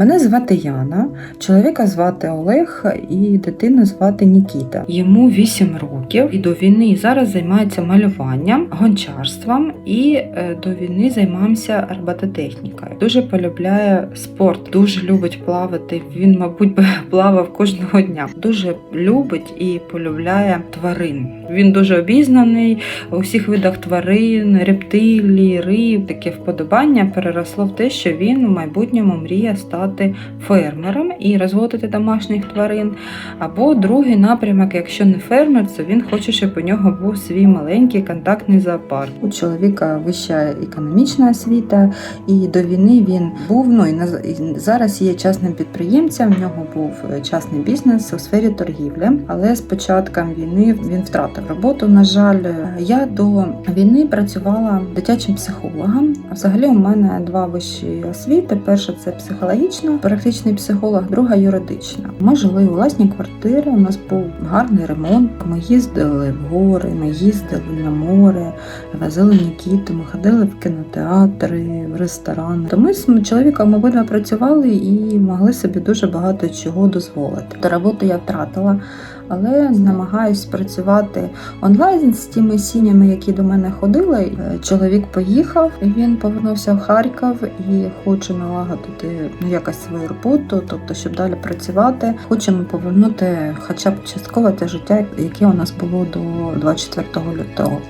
Мене звати Яна, чоловіка звати Олег і дитину звати Нікіта. Йому 8 років і до війни зараз займається малюванням, гончарством і е, до війни займаємося робототехнікою. Дуже полюбляє спорт, дуже любить плавати. Він, мабуть, плавав кожного дня. Дуже любить і полюбляє тварин. Він дуже обізнаний у всіх видах тварин, рептилій, риб. Таке вподобання переросло в те, що він у майбутньому мріє стати фермером і розводити домашніх тварин. Або другий напрямок, якщо не фермер, то він хоче, щоб у нього був свій маленький контактний зоопарк. У чоловіка вища економічна освіта, і до війни він був. Ну і зараз є частним підприємцем. В нього був е, частний бізнес у сфері торгівлі, але з початком війни він втратив роботу. На жаль, я до війни працювала дитячим психологом. Взагалі, у мене два вищі освіти: перша це психологічна, практичний психолог, друга юридична. Ми жили у власній квартирі. У нас був гарний ремонт. Ми їздили в гори, ми їздили на море, возили Нікіту, ми ходили в кінотеатри, в ресторани. То ми з чоловіком обидва працювали і могли собі дуже багато чого дозволити. До роботи я втратила. Але намагаюсь працювати онлайн з тими сім'ями, які до мене ходили. Е, Чоловік поїхав, він повернувся в Харків і хоче налагодити ну якось свою роботу, тобто, щоб далі працювати. Хочемо повернути хоча б частково те життя, яке у нас було до 24 лютого.